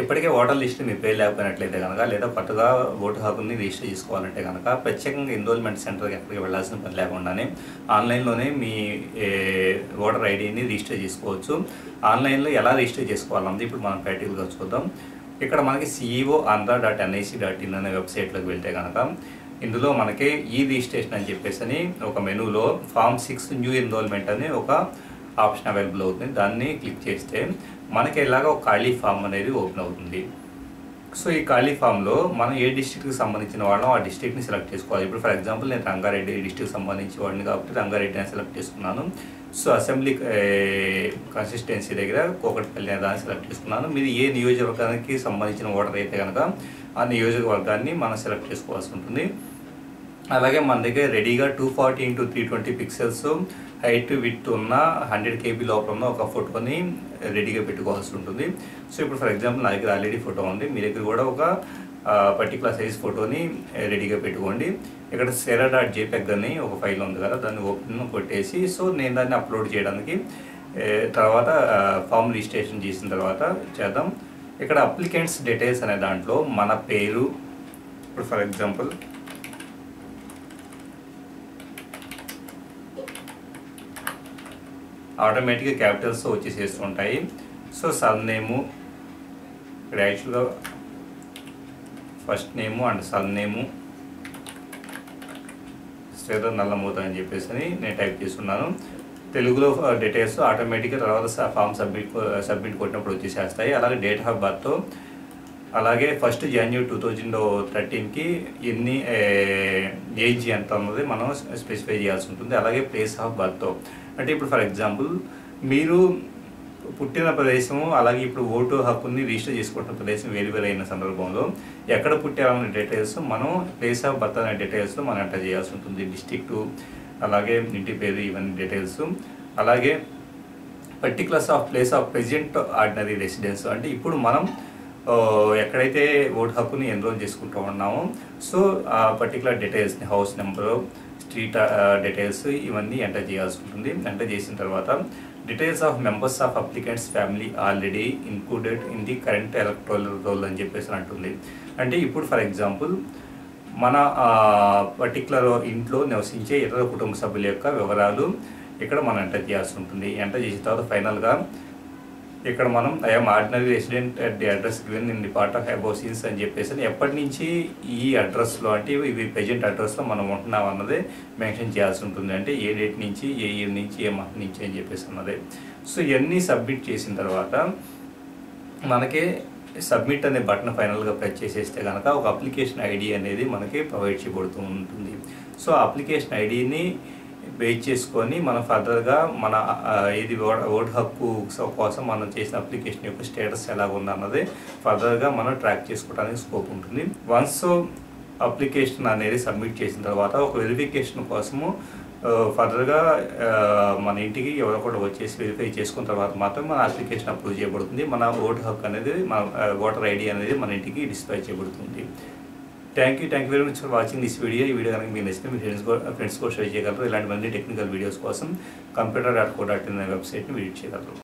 ఇప్పటికే voter list మీ పేరు లేకపోయినట్లయితే కనుక లేదా పట్టుగా ఓటు హక్కుని రిజిస్టర్ చేసుకోవాలంటే కనుక ప్రత్యేకంగా ఎన్రోల్మెంట్ సెంటర్కి ఎక్కడికి వెళ్ళాల్సిన పని లేకుండానే ఆన్లైన్లోనే మీ ఓటర్ ఐడిని రిజిస్టర్ చేసుకోవచ్చు. ఆన్లైన్లో ఎలా రిజిస్టర్ చేసుకోవాలన్నది ఇప్పుడు మనం ప్రాక్టికల్గా చూద్దాం. ఇక్కడ మనకి CEO Andhra dot NIC dot in అనే వెబ్సైట్లోకి వెళ్తే కనుక ఇందులో మనకి ఈ రిజిస్ట్రేషన్ అని చెప్పేసి అని ఒక మెనూలో ఫామ్ సిక్స్ న్యూ ఎన్రోల్మెంట్ అని ఒక ఆప్షన్ అవైలబుల్ అవుతుంది. దాన్ని క్లిక్ చేస్తే మనకి ఇలాగ ఒక ఖాళీ ఫామ్ అనేది ఓపెన్ అవుతుంది. సో ఈ ఖాళీ ఫామ్లో మనం ఏ డిస్ట్రిక్ట్కి సంబంధించిన వాళ్ళం ఆ డిస్టిక్ని సెలెక్ట్ చేసుకోవాలి. ఇప్పుడు ఫర్ ఎగ్జాంపుల్ నేను రంగారెడ్డి డిస్టిక్ సంబంధించి వాడిని కాబట్టి రంగారెడ్డి అని సెలెక్ట్ చేసుకున్నాను. సో అసెంబ్లీ కన్సిస్టెన్సీ దగ్గర కోకట్పల్లి అనే దాన్ని సెలెక్ట్ చేసుకున్నాను. మీరు ఏ నియోజకవర్గానికి సంబంధించిన ఓటర్ అయితే కనుక ఆ నియోజకవర్గాన్ని మనం సెలెక్ట్ చేసుకోవాల్సి ఉంటుంది. అలాగే మన దగ్గర రెడీగా two forty into three twenty pixels height with ఉన్న హండ్రెడ్ కేబీ లోపల ఉన్న ఒక ఫోటోని రెడీగా పెట్టుకోవాల్సి ఉంటుంది. సో ఇప్పుడు ఫర్ ఎగ్జాంపుల్ నా దగ్గర ఆల్రెడీ ఫోటో ఉంది. మీ దగ్గర కూడా ఒక పర్టికులర్ సైజ్ ఫోటోని రెడీగా పెట్టుకోండి. ఇక్కడ సెరా డాట్ జేపెగ్ అని ఒక ఫైల్ ఉంది కదా దాన్ని ఓపెన్ కొట్టేసి సో నేను దాన్ని అప్లోడ్ చేయడానికి తర్వాత ఫామ్ రిజిస్ట్రేషన్ చేసిన తర్వాత చేద్దాం. ఇక్కడ అప్లికెంట్స్ డీటెయిల్స్ అనే దాంట్లో మన పేరు ఇప్పుడు ఫర్ ఎగ్జాంపుల్ ఆటోమేటిక్గా క్యాపిటల్స్ వచ్చేసేస్తూ ఉంటాయి సో సర్ నేము ఇక్కడ యాక్చువల్గా first name and surname Shweta Nallamutha అని చెప్పేసి అని నేను టైప్ చేస్తున్నాను. తెలుగులో డీటెయిల్స్ ఆటోమేటిక్గా తర్వాత ఫామ్ సబ్మిట్ సబ్మిట్ కొట్టినప్పుడు వచ్చేసేస్తాయి. అలాగే డేట్ ఆఫ్ బర్త్ అలాగే ఫస్ట్ జనవరి టూ థౌజండ్ థర్టీన్కి ఎన్ని ఏజ్ ఎంత అన్నది మనం స్పెసిఫై చేయాల్సి ఉంటుంది. అలాగే ప్లేస్ ఆఫ్ బర్త్. అంటే ఇప్పుడు ఫర్ ఎగ్జాంపుల్ మీరు పుట్టిన ప్రదేశము అలాగే ఇప్పుడు ఓటు హక్కుని రిజిస్టర్ చేసుకుంటున్న ప్రదేశం వేరు వేరు అయిన సందర్భంలో ఎక్కడ పుట్టారనే డీటెయిల్స్ మనం ప్లేస్ ఆఫ్ బర్త్ అనే డీటెయిల్స్ మనం ఎంటర్ చేయాల్సి ఉంటుంది. డిస్టిక్ట్ అలాగే ఇంటి పేరు ఇవన్నీ డీటెయిల్స్ అలాగే particulars of place of present ordinary residence అంటే ఇప్పుడు మనం ఎక్కడైతే ఓటు హక్కుని ఎన్రోల్ చేసుకుంటూ ఉన్నామో సో ఆ పర్టికులర్ డీటెయిల్స్ని హౌస్ నెంబరు స్ట్రీట్ డీటెయిల్స్ ఇవన్నీ ఎంటర్ చేయాల్సి ఉంటుంది. ఎంటర్ చేసిన తర్వాత details of members of applicants family already included in the current electoral roll అని చెప్పేసి అంటుంది. అంటే ఇప్పుడు ఫర్ ఎగ్జాంపుల్ మన పర్టికులర్ ఇంట్లో నివసించే ఇతర కుటుంబ సభ్యుల యొక్క వివరాలు ఇక్కడ మనం ఎంటర్ చేయాల్సి ఉంటుంది. ఎంటర్ చేసిన తర్వాత ఫైనల్గా ఇక్కడ మనం I am ordinary resident at the address given in the part of above since అని చెప్పేసి ఎప్పటి నుంచి ఈ అడ్రస్లో అంటే ఇవి ప్రజెంట్ అడ్రస్లో మనం ఉంటున్నాం అన్నది మెన్షన్ చేయాల్సి ఉంటుంది. అంటే ఏ డేట్ నుంచి ఏ ఇయర్ నుంచి ఏ మంత్ నుంచి అని చెప్పేసి అన్నది. సో ఇవన్నీ సబ్మిట్ చేసిన తర్వాత మనకి సబ్మిట్ అనే బటన్ ఫైనల్గా ప్రెస్ చేసేస్తే కనుక ఒక అప్లికేషన్ ఐడి అనేది మనకి ప్రొవైడ్ చేయబడుతూ ఉంటుంది. సో అప్లికేషన్ ఐడిని వెయిట్ చేసుకొని మనం ఫర్దర్గా మన ఆ, ఇది ఓట్ ఓటు హక్కు కోసం మనం చేసిన అప్లికేషన్ యొక్క స్టేటస్ ఎలా ఉందన్నది ఫర్దర్గా మనం ట్రాక్ చేసుకోవడానికి స్కోప్ ఉంటుంది. వన్స్ అప్లికేషన్ అనేది సబ్మిట్ చేసిన తర్వాత ఒక వెరిఫికేషన్ కోసము ఫర్దర్గా మన ఇంటికి ఎవరో కూడా వచ్చేసి వెరిఫై చేసుకున్న తర్వాత మాత్రం మన అప్లికేషన్ అప్రూవ్ చేయబడుతుంది. మన ఓటు హక్కు అనేది మన ఓటర్ ఐడి అనేది మన ఇంటికి డిస్ప్లే చేయబడుతుంది. Thank you thank you very much for watching this video ఈ వీడియో కనుక మీకు నచ్చితే మీ ఫ్రెండ్స్ ఫ్రెండ్స్ కూడా షేర్ చేయగలరు. ఇలాంటి మళ్ళీ టెక్నికల్ వీడియోస్ కోసం computer dot co dot in వెబ్సైట్ని విజిట్ చేయగలరు.